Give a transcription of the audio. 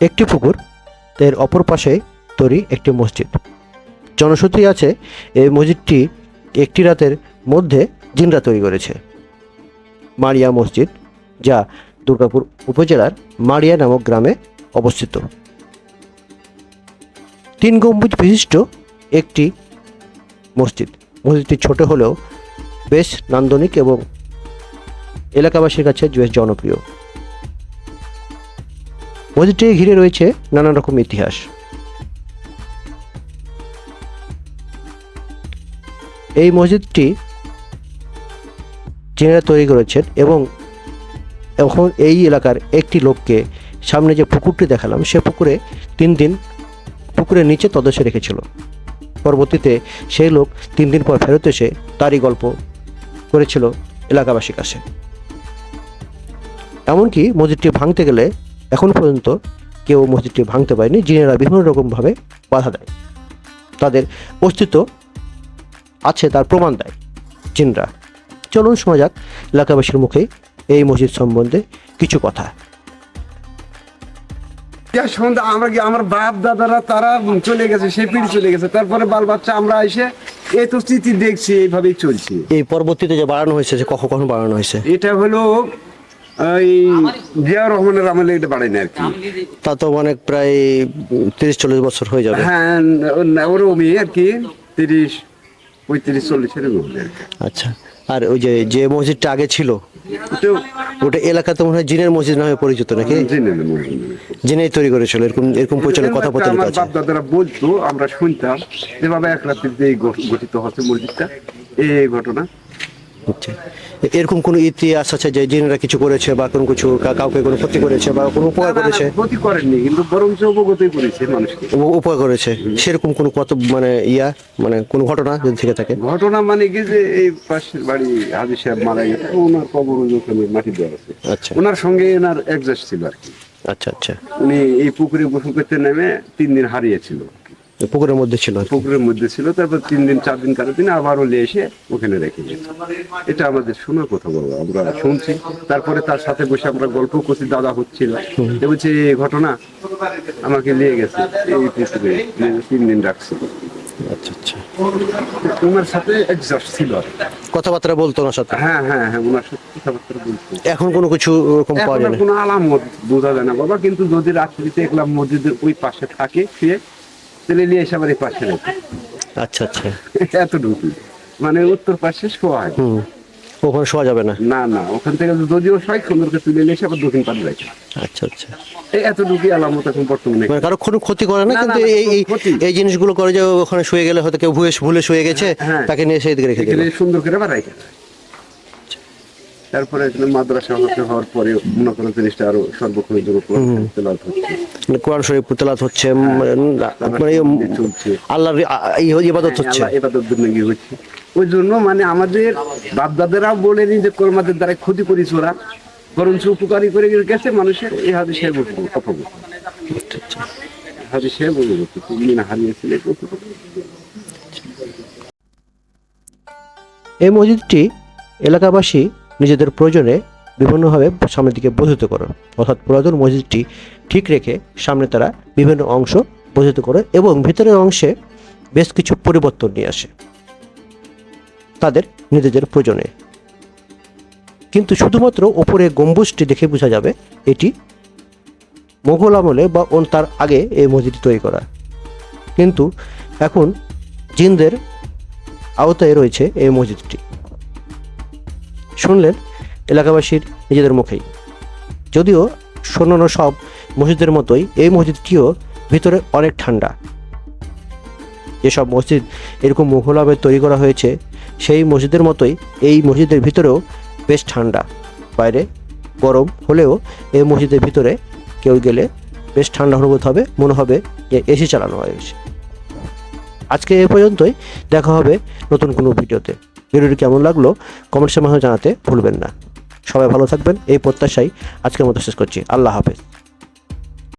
একটি পুকুর, এর অপর পাশে তৈরি একটি মসজিদ। জনশ্রুতি আছে, এই মসজিদটি একটি রাতের মধ্যে জিনরা তৈরি করেছে। মারিয়া মসজিদ, যা দুর্গাপুর উপজেলার মারিয়া নামক গ্রামে অবস্থিত। তিন গম্বুজ বিশিষ্ট একটি মসজিদ। মসজিদটি ছোট হলেও বেশ নান্দনিক এবং এলাকাবাসীর কাছে বেশ জনপ্রিয়। মসজিদটিকে ঘিরে রয়েছে নানান রকম ইতিহাস। এই মসজিদটি যিনারা তৈরি করেছেন এবং এখন এই এলাকার একটি লোককে সামনে যে পুকুরটি দেখালাম, সে পুকুরে তিন দিন পুকুরের নিচে তদস্য রেখেছিল। পরবর্তীতে সেই লোক তিন দিন পর ফেরত এসে তারই গল্প করেছিল এলাকাবাসীর কাছে। এমনকি মসজিদটি ভাঙতে গেলে এখন পর্যন্ত কেউ মসজিদটি ভাঙতে পারেনি জিনেরা বিভিন্ন রকমভাবে বাধা দেয়। তাদের অস্তিত্ব আছে তার প্রমাণ দেয় জিনরা। চলুন শোনা যাক এলাকাবাসীর মুখে এই মসজিদ সম্বন্ধে কিছু কথা। সম্বন্ধে আমরা কি আমার বাপ দাদারা তারা চলে গেছে সেই পিড়ি চলে গেছে তারপরে বাল বাচ্চা আমরা এসে এই তো স্মৃতি দেখছি এইভাবেই চলছে। এই পরবর্তীতে যে বাড়ানো হয়েছে যে কখন কখন বাড়ানো হয়েছে? এটা হলো এই জিয়া রহমানের আমলে এটা বাড়ায়নি আর কি। তা তো অনেক প্রায় তিরিশ চল্লিশ বছর হয়ে যাবে। হ্যাঁ ওরকমই আর কি তিরিশ পঁয়ত্রিশ চল্লিশ আর আচ্ছা আর ওই যে যে মসজিদটা আগে ছিল তো ওটা এলাকাতে মনে হয় জিনের মসজিদ নামে পরিচিত নাকি? নেই। জিনেই তৈরি করেছিল এরকম এরকম পরিচালনা কথা প্রচলিত আছে। বাপ দাদারা বলতো আমরা শুনতাম যেভাবে এক রাত্রিতে এই গঠিত হচ্ছে মসজিদটা এই ঘটনা। আচ্ছা এরকম কোনো ইতিহাস আছে যে জিনেরা কিছু করেছে বা কোনো কিছু কাউকে কোনো ক্ষতি করেছে বা কোনো উপকার করেছে? ক্ষতি করেননি কিন্তু বরঞ্চ অবগতই করেছে মানুষকে। উপকার করেছে। সেরকম কোনো কত মানে ইয়া মানে কোনো ঘটনা যদি থেকে থাকে? ঘটনা মানে কি যে এই পাশের বাড়ি হাজি সাহেব মারা গেছে ওনার কবর ওখানে মাটি দেওয়া আছে। আচ্ছা। ওনার সঙ্গে এনার একজাস্ট ছিল আর কি। আচ্ছা আচ্ছা। উনি এই পুকুরে গোসল করতে নেমে তিন দিন হারিয়েছিল পুকুরের মধ্যে ছিল পুকুরের মধ্যে ছিল তারপর তিন দিন চার দিন কারও দিন আবার নিয়ে এসে ওখানে রেখে গেছে। এটা আমাদের শোনার কথা বলব আমরা শুনছি। তারপরে তার সাথে বসে আমরা গল্প করছি দাদা হচ্ছিল। বলছে এই ঘটনা আমাকে নিয়ে গেছে এই পুকুরে তিন দিন রাখছিল আচ্ছা আচ্ছা। ওনার সাথে একজাস্ট ছিল কথাবার্তা বলতো ওনার সাথে? হ্যাঁ হ্যাঁ হ্যাঁ ওনার সাথে কথাবার্তা বলছি এখন কোনো কিছু ওরকম পাওয়া যায় না? কোনো আলামত বোঝা যায় না বাবা কিন্তু যদি রাত্রিতে একলাম মসজিদের ওই পাশে থাকে সে তাহলে নিয়ে এসে আবার এই পাশে রেখে। আচ্ছা আচ্ছা। এতটুকু মানে উত্তর পাশে শোয়া হয় হুম ওখানে শোয়া যাবে না? না না ওখান থেকে যদিও শয় সুন্দর করে তুলে নিয়ে এসে আবার দক্ষিণ রাখে। আচ্ছা আচ্ছা। এই আলামত এখন বর্তমানে। মানে কারও কোনো ক্ষতি করে না কিন্তু এই এই। এই জিনিসগুলো করে যে ওখানে শুয়ে গেলে হয়তো কেউ ভুলে ভুলে শুয়ে গেছে হ্যাঁ। তাকে নিয়ে সেই দিকে রেখে দিল। সুন্দর করে আবার রাখে তারপরে এখানে মাদ্রাসা হতে হওয়ার পরে মনে করেন জিনিসটা আরও সর্বক্ষণ তেলাওয়াত হচ্ছে। মানে কোরআন শরীফ তেলাত হচ্ছে মানে মানে এই চলছে। আল্লাহর এই ইবাদত হচ্ছে। হচ্ছে। ওই জন্য মানে আমাদের বাপদাদারাও বলেনি যে কর্মাদের দ্বারা ক্ষতি করিস ওরা বরঞ্চ উপকারী করে গেছে মানুষের এই সাহেব অপগত হাজি অপগত তুমি না হারিয়েছিলে এই মসজিদটি এলাকাবাসী নিজেদের প্রয়োজনে বিভিন্নভাবে সামনের দিকে বর্ধিত করে। অর্থাৎ পুরাতন মসজিদটি ঠিক রেখে সামনে তারা বিভিন্ন অংশ বর্ধিত করে এবং ভিতরের অংশে বেশ কিছু পরিবর্তন নিয়ে আসে তাদের নিজেদের প্রয়োজনে। কিন্তু শুধুমাত্র ওপরে গম্বুজটি দেখে বোঝা যাবে এটি মোঘল আমলে বা তার আগে এই মসজিদটি তৈরি করা। কিন্তু এখন জিনদের আওতায় রয়েছে এই মসজিদটি। শুনলেন এলাকাবাসীর নিজেদের মুখেই। যদিও অন্যান্য সব মসজিদের মতোই, এই মসজিদটিও ভিতরে অনেক ঠান্ডা। যেসব মসজিদ এরকম মুঘলাবে তৈরি করা হয়েছে, সেই মসজিদের মতোই এই মসজিদের ভিতরেও বেশ ঠান্ডা। বাইরে গরম হলেও এই মসজিদের ভিতরে কেউ গেলে বেশ ঠান্ডা অনুভূত হবে, মনে হবে যে এসি চালানো হয়েছে। আজকে এ পর্যন্তই, দেখা হবে নতুন কোনো ভিডিওতে। ভিডিওটি কেমন লাগল কমেন্টসের মাধ্যমে জানাতে ভুলবেন না। সবাই ভালো থাকবেন, এই প্রত্যাশাই আজকের মতো শেষ করছি। আল্লাহ হাফেজ।